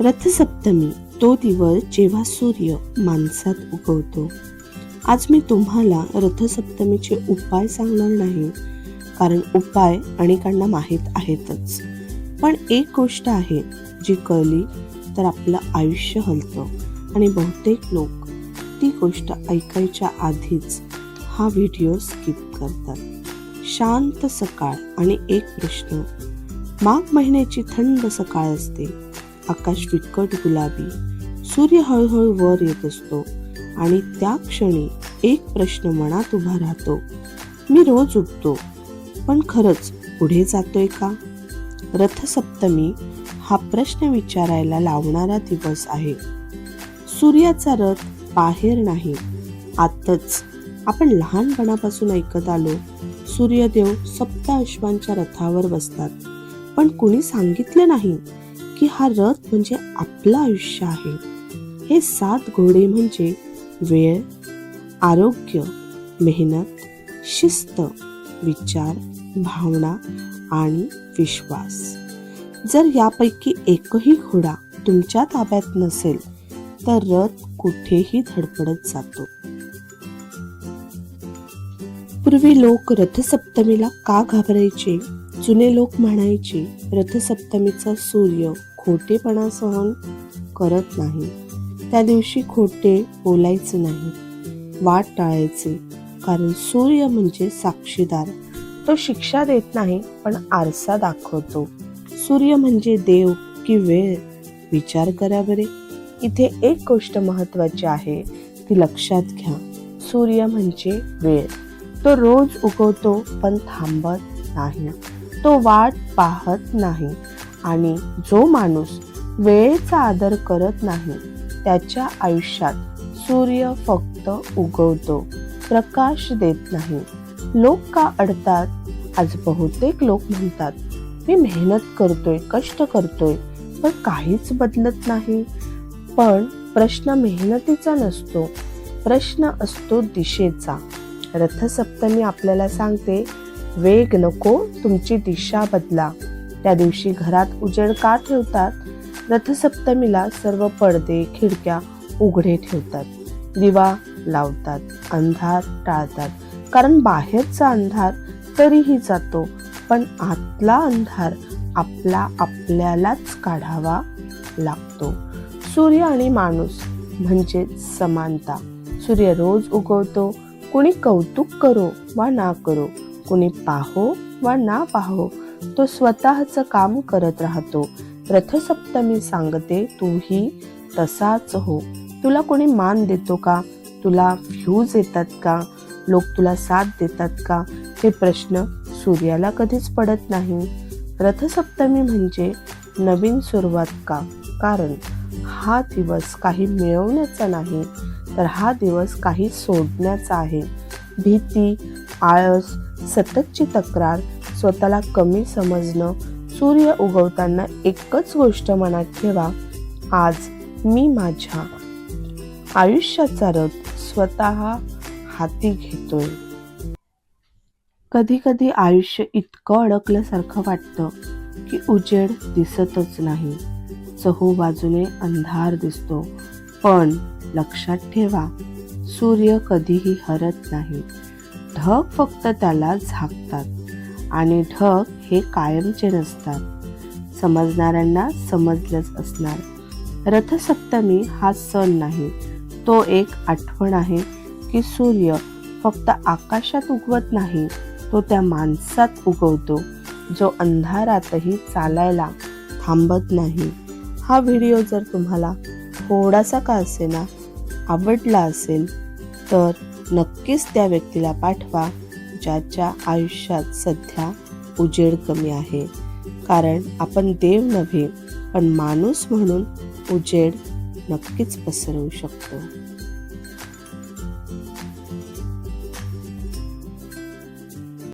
रथसप्तमी तो दिवस जेव्हा सूर्य माणसात उगवतो. आज मी तुम्हाला रथसप्तमीचे उपाय सांगणार नाही कारण उपाय अनेकांना माहीत आहेतच. पण एक गोष्ट आहे जी कळली तर आपलं आयुष्य हलतं आणि बहुतेक लोक ती गोष्ट ऐकायच्या आधीच हा व्हिडिओ स्किप करतात. शांत सकाळ आणि एक प्रश्न. माघ महिन्याची थंड सकाळ असते. आकाश विकट गुलाबी. सूर्य हळूहळू वर येत असतो आणि त्या क्षणी एक प्रश्न मनात उभा राहतो. मी रोज उठतो पण खरंच पुढे जातोय का? रथसप्तमी हा प्रश्न विचारायला लावणारा दिवस आहे. सूर्याचा रथ बाहेर नाही. आतच आपण लहानपणापासून ऐकत आलो सूर्यदेव सप्त अश्वांच्या रथावर बसतात. पण कुणी सांगितलं नाही की हा रथ म्हणजे आपलं आयुष्य आहे. हे सात घोडे म्हणजे वेळ आरोग्य मेहनत शिस्त विचार भावना आणि विश्वास. जर यापैकी एकही घोडा तुमच्या ताब्यात नसेल तर रथ कुठेही धडपडत जातो. पूर्वी लोक रथसप्तमीला का घाबरायचे? जुने लोक म्हणायचे रथसप्तमीचा सूर्य खोटेपणा सहन करत नाही. त्या दिवशी खोटे बोलायचे नाही. वाट टाळायचे कारण सूर्य म्हणजे साक्षीदार. तो शिक्षा देत नाही पण आरसा दाखवतो. सूर्य म्हणजे देव की वेळ? विचार करा बरे. इथे एक गोष्ट महत्वाची आहे ती लक्षात घ्या. सूर्य म्हणजे वेळ. तो रोज उगवतो पण थांबत नाही. तो वाट पाहत नाही आणि जो माणूस वेळेचा आदर करत नाही त्याच्या आयुष्यात सूर्य फक्त उगवतो प्रकाश देत नाही. लोक का अडतात? आज बहुतेक लोक म्हणतात मी मेहनत करतोय कष्ट करतोय पण काहीच बदलत नाही. पण प्रश्न मेहनतीचा नसतो प्रश्न असतो दिशेचा. रथसप्तमी आपल्याला सांगते वेग नको तुमची दिशा बदला. त्या दिवशी घरात उजेड का ठेवतात? रथसप्तमीला सर्व पडदे खिडक्या उघडे ठेवतात. दिवा लावतात अंधार टाळतात. कारण बाहेरचा अंधार तरीही जातो पण आतला अंधार आपला आपल्यालाच काढावा लागतो. सूर्य आणि माणूस म्हणजे समानता. सूर्य रोज उगवतो कुणी कौतुक करो वा ना करो कुणी पाहो वा ना पाहो तो स्वतःच काम करत राहतो. रथसप्तमी सांगते तूही तसाच हो. तुला कोणी मान देतो का? तुला व्ह्यूज येतात का? लोक तुला साथ देतात का? हे प्रश्न सूर्याला कधीच पडत नाही. रथसप्तमी म्हणजे नवीन सुरुवात का? कारण हा दिवस काही मिळवण्याचा नाही तर हा दिवस काही सोडण्याचा आहे. भीती आळस सततची तक्रार स्वतःला कमी समजणं सूर्य उगवताना एकच गोष्ट मनात ठेवा आज मी माझ्या आयुष्याचा रथ स्वतः हाती घेतोय. कधी कधी आयुष्य इतकं अडकल्यासारखं वाटतं की उजेड दिसतच नाही. चहूबाजूने अंधार दिसतो. पण लक्षात ठेवा सूर्य कधीही हरत नाही. ढग फक्त त्याला झाकतात आणि ढग हे कायमचे नसतात. समजणाऱ्यांना समजलंच असणार. रथसप्तमी हा सण नाही तो एक आठवण आहे की सूर्य फक्त आकाशात उगवत नाही तो त्या माणसात उगवतो जो अंधारातही चालायला थांबत नाही. हा व्हिडिओ जर तुम्हाला थोडासा का असेना आवडला असेल तर नक्कीच त्या व्यक्तीला पाठवा ज्याच्या आयुष्यात सध्या उजेड कमी आहे. कारण आपण देव नव्हे पण माणूस म्हणून उजेड नक्कीच पसरवू शकतो.